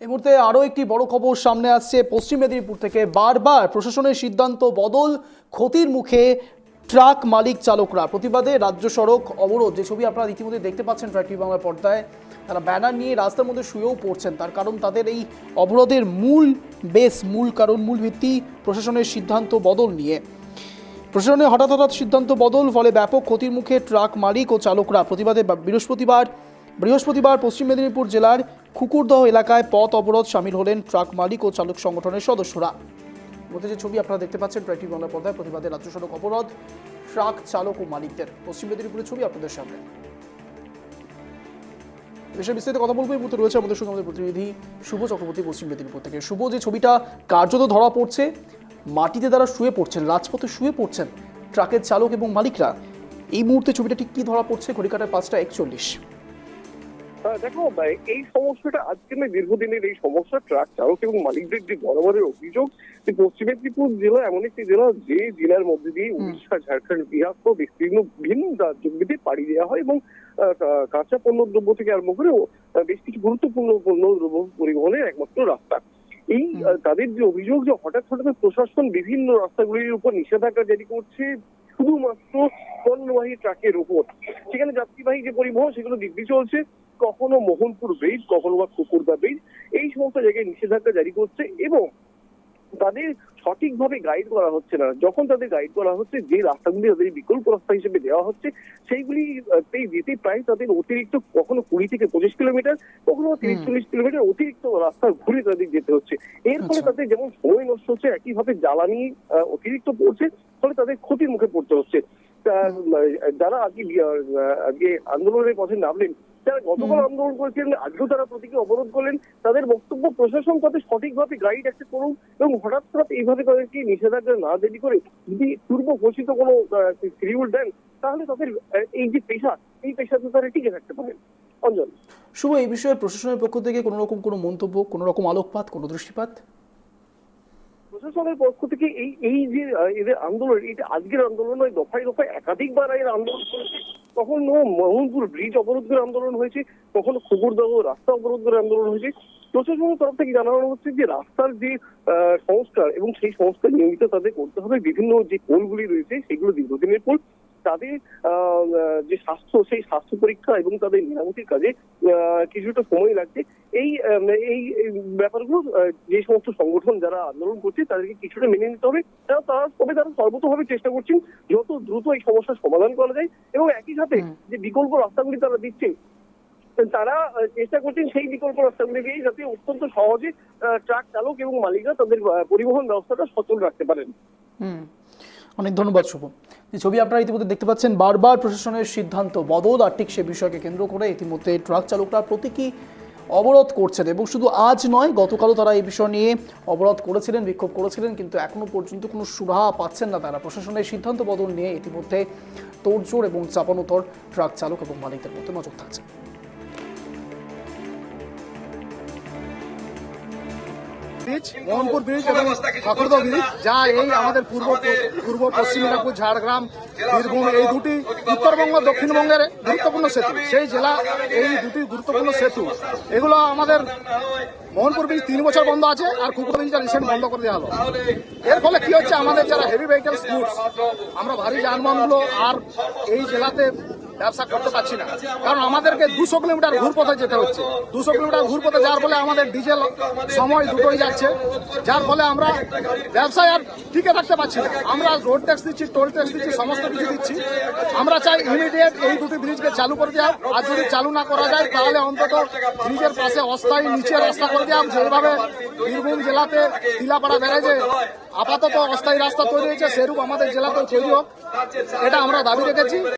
এই মুহূর্তে আরও একটি বড় খবর সামনে আসছে। পশ্চিম মেদিনীপুর থেকে বারবার প্রশাসনের সিদ্ধান্ত বদল, ক্ষতির মুখে ট্রাক মালিক চালকরা। প্রতিবাদে রাজ্য সড়ক অবরোধ, যে ছবি আপনারা ইতিমধ্যে দেখতে পাচ্ছেন ট্রাক টিভি বাংলার পর্দায়, তারা ব্যানার নিয়ে রাস্তার মধ্যে শুয়েও পড়ছেন। তার কারণ তাদের এই অবরোধের মূল বেস, মূল কারণ, মূল ভিত্তি প্রশাসনের সিদ্ধান্ত বদল নিয়ে। প্রশাসনের হঠাৎ হঠাৎ সিদ্ধান্ত বদল, ফলে ব্যাপক ক্ষতির মুখে ট্রাক মালিক ও চালকরা। প্রতিবাদে বৃহস্পতিবার বৃহস্পতিবার পশ্চিম মেদিনীপুর জেলার খুকুরদহ এলাকায় পথ অবরোধ সামিল হলেন ট্রাক মালিক ও চালক সংগঠনের সদস্যরা। মধ্যে যে ছবি আপনারা দেখতে পাচ্ছেন ট্রাইটি বাংলা পর্দায় প্রতিবাদে রাজ্য সড়ক অবরোধ, ট্রাক চালক ও মালিকদের। পশ্চিম মেদিনীপুরের ছবি আপনাদের সামনে। বিষয়ে বিস্তারিত কথা বলব, এই মুহূর্তে রয়েছে আমাদের সঙ্গে আমাদের প্রতিনিধি শুভ চক্রবর্তী পশ্চিম মেদিনীপুর থেকে। শুভ, যে ছবিটা কার্যত ধরা পড়ছে, মাটিতে তারা শুয়ে পড়ছেন, রাজপথে শুয়ে পড়ছেন ট্রাকের চালক এবং মালিকরা, এই মুহূর্তে ছবিটা ঠিক কি ধরা পড়ছে? ঘড়িকাটার পাঁচটা একচল্লিশ। দেখো এই সমস্যাটা আজকে নয় দীর্ঘদিনের এই সমস্যা ট্রাক চালক এবং মালিকদের যে বরাবরের অভিযোগ যে পশ্চিম মেদিনীপুর জেলা এমন একটি জেলা যে জেলার মধ্যে দিয়ে উড়িষ্যা ঝাড়খণ্ড বিহার সহ বিস্তীর্ণ ভিন্ন রাজ্যগুলিতে পাড়ি দেওয়া হয় এবং কাঁচা পণ্য দ্রব্য থেকে আরম্ভ করে বেশ কিছু গুরুত্বপূর্ণ পণ্য দ্রব্য পরিবহনের একমাত্র রাস্তা। এই তাদের যে অভিযোগ যে হঠাৎ হঠাৎ প্রশাসন বিভিন্ন রাস্তাগুলির উপর নিষেধাজ্ঞা জারি করছে শুধুমাত্র পণ্যবাহী ট্রাকের উপর। সেখানে যাত্রীবাহী যে পরিবহন সেগুলো দিব্যি চলছে। কখনো মোহনপুর ব্রিজ কখনো বা কুকুরদা ব্রিজ এই সমস্ত জায়গায় নিষেধাজ্ঞা জারি করছে এবং তাদের সঠিকভাবে গাইড করা হচ্ছে না। যখন তাদের গাইড করা হচ্ছে যে রাস্তাগুলি তাদের বিকল্প রাস্তা হিসেবে দেওয়া হচ্ছে সেইগুলি যেতে প্রায় তাদের অতিরিক্ত কখনো কুড়ি থেকে পঁচিশ কিলোমিটার কখনো তিরিশ চল্লিশ কিলোমিটার অতিরিক্ত রাস্তা ঘুরে তাদের যেতে হচ্ছে। এর ফলে আচ্ছা। তাদের যেমন সময় নষ্ট হচ্ছে একইভাবে জ্বালানি অতিরিক্ত পড়ছে ফলে তাদের ক্ষতির মুখে পড়তে হচ্ছে। যারা আজকে আজকে আন্দোলনের পথে নামলেন যারা গতকাল আন্দোলন করেছিলেন আজকেও তারা প্রতীকী অবরোধ করলেন। তাদের বক্তব্য প্রশাসন তাদের সঠিকভাবে গাইড একটা করুন এবং হঠাৎ হঠাৎ এইভাবে তাদেরকে নিষেধাজ্ঞা না দেরি করে যদি পূর্ব ঘোষিত কোনো শিডিউল দেন তাহলে তাদের এই যে পেশা এই পেশাতে তারা টিকে থাকতে পারেন। অঞ্জন শুভ এই বিষয়ে প্রশাসনের পক্ষ থেকে কোনো রকম কোনো মন্তব্য কোনো রকম আলোকপাত কোনো দৃষ্টিপাত? প্রশাসনের পক্ষ থেকে এই এই যে এদের আন্দোলন এটা আজকের আন্দোলন নয় দফায় দফায় একাধিকবার এর আন্দোলন করেছে। কখনো মোহনপুর ব্রিজ অবরোধ করে আন্দোলন হয়েছে, কখনো খুবুরদহ রাস্তা অবরোধ করে আন্দোলন হয়েছে। প্রশাসনের তরফ থেকে জানানো হচ্ছে যে, রাস্তার যে সংস্কার এবং সেই সংস্কার নিয়মিত তাদের করতে হবে। বিভিন্ন যে পোলগুলি রয়েছে, সেগুলো দীর্ঘদিনের পোল। তাদের যে স্বাস্থ্য সেই স্বাস্থ্য পরীক্ষা এবং তাদের মেরামতির কাজে কিছুটা সময় লাগছে। এই এই ব্যাপারগুলো যে সমস্ত সংগঠন যারা আন্দোলন করছে তাদেরকে কিছুটা মেনে নিতে হবে। তারা তবে তারা সর্বতভাবে চেষ্টা করছেন যত দ্রুত এই সমস্যার সমাধান করা যায়। এবং একই সাথে যে বিকল্প রাস্তাগুলি তারা দিচ্ছেন তারা চেষ্টা করছেন সেই বিকল্প রাস্তাগুলি দিয়ে যাতে অত্যন্ত সহজে ট্রাক চালক এবং মালিকরা তাদের পরিবহন ব্যবস্থাটা সচল রাখতে পারেন। হুম। অনেক ধন্যবাদ শুভ। যে ছবি আপনারা ইতিমধ্যে দেখতে পাচ্ছেন। বারবার প্রশাসনের সিদ্ধান্ত বদল, আর ঠিক সে বিষয়কে কেন্দ্র করে ইতিমধ্যে ট্রাক চালকরা প্রতীকী অবরোধ করছেন এবং শুধু আজ নয়, গতকালও তারা এই বিষয় নিয়ে অবরোধ করেছিলেন, বিক্ষোভ করেছিলেন, কিন্তু এখনও পর্যন্ত কোনো সুরাহা পাচ্ছেন না তারা। প্রশাসনের সিদ্ধান্ত বদল নিয়ে ইতিমধ্যে তোড়জোড় এবং চাপানোতর ট্রাক চালক এবং মালিকদের মধ্যে নজর থাকছে। ব্রিজ মোহনপুর ব্রিজ এবং ঠাকুরদ ব্রিজ যা এই আমাদের পূর্ব পূর্ব পশ্চিম মেদিনীপুর ঝাড়গ্রাম বীরভূম এই দুটি উত্তরবঙ্গ দক্ষিণবঙ্গের গুরুত্বপূর্ণ সেতু। সেই জেলা এই দুটি গুরুত্বপূর্ণ সেতু। এগুলো আমাদের মোহনপুর ব্রিজ তিন বছর বন্ধ আছে আর কুকুর ব্রিজটা রিসেন্ট বন্ধ করে দেওয়া হলো। এর ফলে কি হচ্ছে? আমাদের যারা হেভি ভেহিকেলস গুডস আমরা ভারী যানবাহনগুলো আর এই জেলাতে ব্যবসা করতে পারছি না। কারণ আমাদেরকে দুশো কিলোমিটার ঘুরপথে যেতে হচ্ছে। দুশো কিলোমিটার ঘুরপথে যার ফলে আমাদের ডিজেল সময় দুটোই যাচ্ছে। যার ফলে আমরা ব্যবসায় আর টিকে থাকতে পারছি না। আমরা রোড ট্যাক্স দিচ্ছি টোল ট্যাক্স দিচ্ছি, সমস্ত কিছু দিচ্ছি। আমরা চাই ইমিডিয়েট এই দুটি ব্রিজকে চালু করে দেওয়া আর যদি চালু না করা যায়, তাহলে অন্তত ব্রিজের পাশে অস্থায়ী নিচে রাস্তা করে দেওয়া যেভাবে বীরভূম জেলাতে টিলাপাড়া ব্যারেজে আপাতত অস্থায়ী রাস্তা তৈরি হয়েছে, সেরূপ আমাদের জেলাতেও তৈরি হোক। এটা আমরা দাবি রেখেছি।